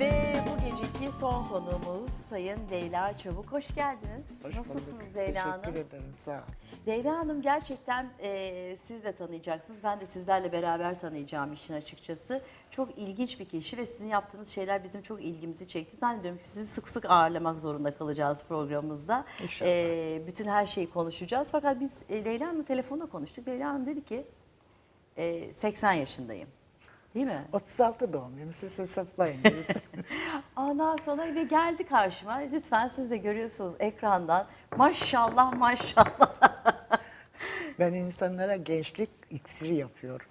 Ve bu geceki son konuğumuz Sayın Leyla Çabuk. Hoş geldiniz. Hoş Nasılsınız bulduk. Leyla Hanım? Teşekkür ederim. Sağ ol. Leyla Hanım gerçekten e, siz de tanıyacaksınız. Ben de sizlerle beraber tanıyacağım işin açıkçası. Çok ilginç bir kişi ve sizin yaptığınız şeyler bizim çok ilgimizi çekti. Zannediyorum ki sizi sık sık ağırlamak zorunda kalacağız programımızda. İnşallah. E, bütün her şeyi konuşacağız. Fakat biz e, Leyla Hanım'la telefonda konuştuk. Leyla Hanım dedi ki e, 80 yaşındayım. Değil mi? 36 doğumluyum. Siz hesaplayın. Ondan sonra ve geldi karşıma. Lütfen siz de görüyorsunuz ekrandan. Maşallah maşallah. ben insanlara gençlik iksiri yapıyorum.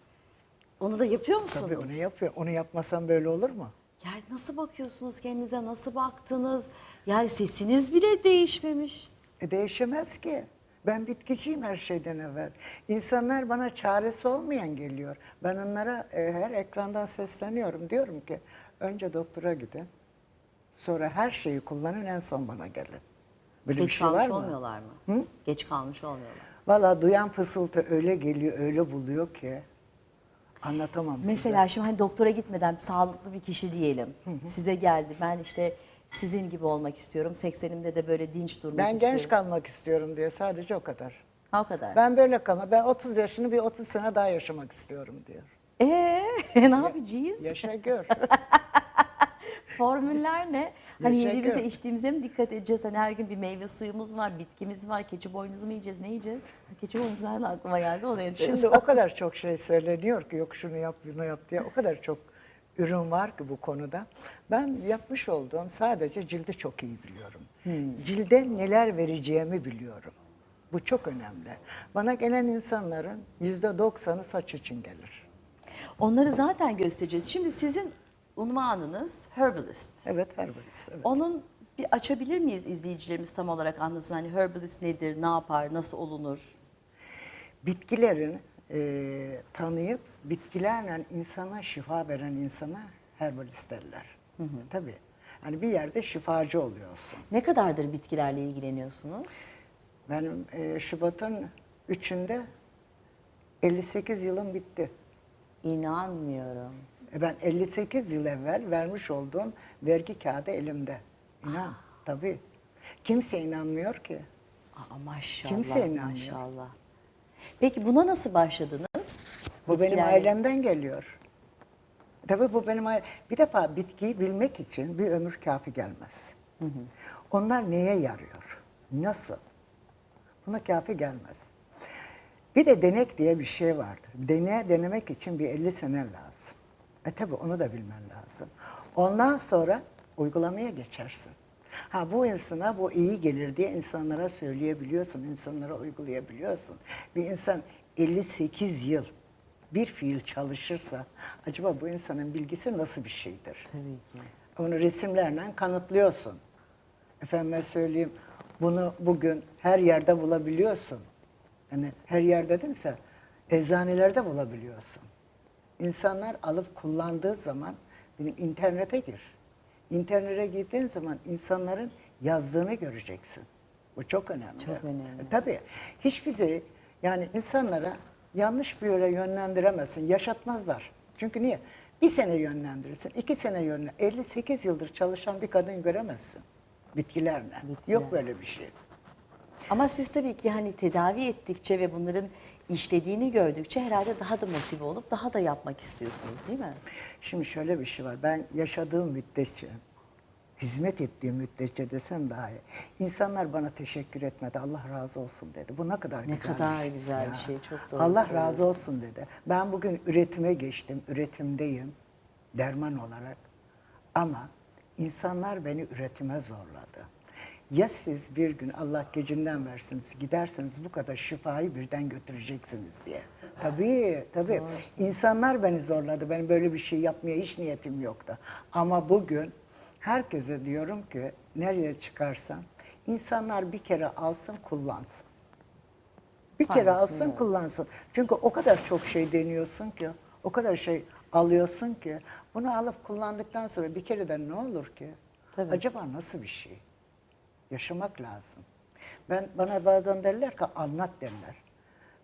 Onu da yapıyor musunuz? Tabii onu yapıyorum. Onu yapmasam böyle olur mu? Yani nasıl bakıyorsunuz kendinize? Nasıl baktınız? Yani sesiniz bile değişmemiş. E değişemez ki. Ben bitkiciyim her şeyden evvel. İnsanlar bana çaresi olmayan geliyor. Ben onlara e, her ekrandan sesleniyorum. Diyorum ki önce doktora gidin. Sonra her şeyi kullanın en son bana gelin. Böyle bir Geç şey var kalmış mı? olmuyorlar mı? Geç kalmış olmuyorlar. Valla duyan fısıltı öyle geliyor, öyle buluyor ki anlatamam size. Mesela şimdi hani doktora gitmeden sağlıklı bir kişi diyelim. Size geldi. Ben işte sizin gibi olmak istiyorum. 80'imde de böyle dinç durmak Ben istiyorum. genç kalmak istiyorum diyor sadece o kadar. Ha, o kadar. Ben böyle kalma. Ben 30 yaşını bir 30 sene daha yaşamak istiyorum diyor. Ee, ne yapacağız? Yaşa gör. Formüller ne? Hani Yaşa yediğimize gör. içtiğimize mi dikkat edeceğiz? Hani her gün bir meyve suyumuz var, bitkimiz var. Keçi boynuzu mu yiyeceğiz? Ne yiyeceğiz? Keçi boynuzu nereden aklıma geldi? O da enteresan. Şimdi o kadar çok şey söyleniyor ki yok şunu yap bunu yap diye. O kadar çok ürün var ki bu konuda. Ben yapmış olduğum sadece cildi çok iyi biliyorum. Cilde neler vereceğimi biliyorum. Bu çok önemli. Bana gelen insanların yüzde doksanı saç için gelir. Onları zaten göstereceğiz. Şimdi sizin unvanınız herbalist. Evet herbalist. Evet. Onun bir açabilir miyiz izleyicilerimiz tam olarak anlasın? Hani herbalist nedir, ne yapar, nasıl olunur? bitkilerin e, tanıyıp bitkilerle insana şifa veren insana herbalist derler. Tabii. Hani bir yerde şifacı oluyorsun. Ne kadardır bitkilerle ilgileniyorsunuz? Benim e, Şubat'ın 3'ünde 58 yılım bitti. İnanmıyorum. E, ben 58 yıl evvel vermiş olduğum vergi kağıdı elimde. İnan. Tabii. Kimse inanmıyor ki. Aa, maşallah, Kimse inanmıyor. maşallah. Peki buna nasıl başladınız? Bu benim Bitkilerle- ailemden geliyor. Tabii bu benim aile. Bir defa bitkiyi bilmek için bir ömür kafi gelmez. Onlar neye yarıyor? Nasıl? Buna kafi gelmez. Bir de denek diye bir şey vardır. Deneye denemek için bir 50 sene lazım. E tabii onu da bilmen lazım. Ondan sonra uygulamaya geçersin. Ha bu insana bu iyi gelir diye insanlara söyleyebiliyorsun, insanlara uygulayabiliyorsun. Bir insan 58 yıl bir fiil çalışırsa acaba bu insanın bilgisi nasıl bir şeydir? Tabii ki. Onu resimlerle kanıtlıyorsun. Efendime söyleyeyim bunu bugün her yerde bulabiliyorsun. Yani her yer dedimse eczanelerde bulabiliyorsun. İnsanlar alıp kullandığı zaman benim internete gir. İnternete gittiğin zaman insanların yazdığını göreceksin. Bu çok önemli. Çok önemli. E, tabii. Hiç bizi yani insanlara yanlış bir yöne yönlendiremezsin. Yaşatmazlar. Çünkü niye? Bir sene yönlendirirsin, iki sene yönlen. 58 yıldır çalışan bir kadın göremezsin. Bitkilerle. Bitkiler. Yok böyle bir şey. Ama siz tabii ki hani tedavi ettikçe ve bunların işlediğini gördükçe herhalde daha da motive olup daha da yapmak istiyorsunuz değil mi? Şimdi şöyle bir şey var. Ben yaşadığım müddetçe, hizmet ettiğim müddetçe desem daha iyi. İnsanlar bana teşekkür etmedi. Allah razı olsun dedi. Bu ne kadar Ne güzel kadar güzel bir şey, çok doğru Allah razı olsun dedi. Ben bugün üretime geçtim. Üretimdeyim. Derman olarak. Ama insanlar beni üretime zorladı. Ya siz bir gün Allah gecinden versiniz giderseniz bu kadar şifayı birden götüreceksiniz diye. Tabii tabii. İnsanlar beni zorladı. Benim böyle bir şey yapmaya hiç niyetim yoktu. Ama bugün herkese diyorum ki nereye çıkarsam insanlar bir kere alsın kullansın. Bir kere Faydasını alsın gör. kullansın. Çünkü o kadar çok şey deniyorsun ki, o kadar şey alıyorsun ki, bunu alıp kullandıktan sonra bir kereden ne olur ki? Tabii. Acaba nasıl bir şey? Yaşamak lazım. Ben bana bazen derler ki anlat derler.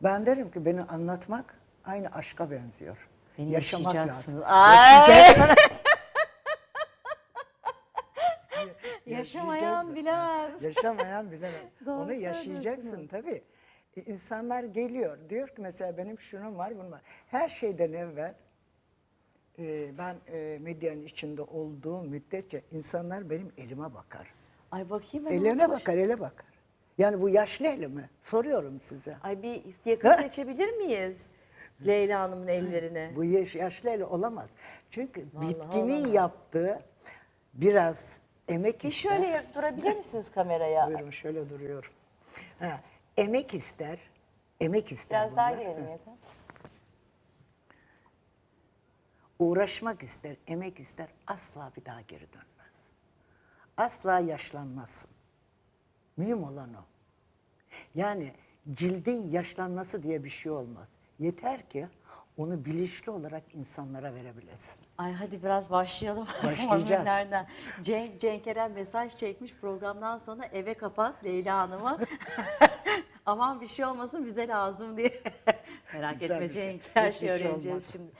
Ben derim ki beni anlatmak aynı aşka benziyor. Beni Yaşamak lazım. Yaşayacaksın. Yaşamayan bilemez. Yaşamayan bilemez. Onu yaşayacaksın tabii. E, İnsanlar geliyor. Diyor ki mesela benim şunum var, bunun var. Her şeyden evvel e, ben e, medyanın içinde olduğum müddetçe insanlar benim elime bakar. Ay bakayım ben Eline unutmuş. bakar, ele bakar. Yani bu yaşlı elimi. Soruyorum size. Ay bir yakın seçebilir miyiz Leyla Hanım'ın ellerini? Bu yaş, yaşlı eli olamaz. Çünkü Vallahi bitkinin olamaz. yaptığı biraz emek Bir ister. şöyle durabilir misiniz kameraya? Buyurun şöyle duruyorum. Ha, emek ister. Emek ister Biraz daha bunlar. girelim Ha. yeter. Uğraşmak ister, emek ister. Asla bir daha geri dönmez. Asla yaşlanmazsın. Mühim olan o. Yani cildin yaşlanması diye bir şey olmaz. Yeter ki onu bilinçli olarak insanlara verebilesin. Ay hadi biraz başlayalım. Başlayacağız. Cenk, Cenk Eren mesaj çekmiş programdan sonra eve kapat Leyla Hanım'ı. Aman bir şey olmasın bize lazım diye. Merak Güzel etme. Cenk her şeyi şey öğreneceğiz olmaz. şimdi.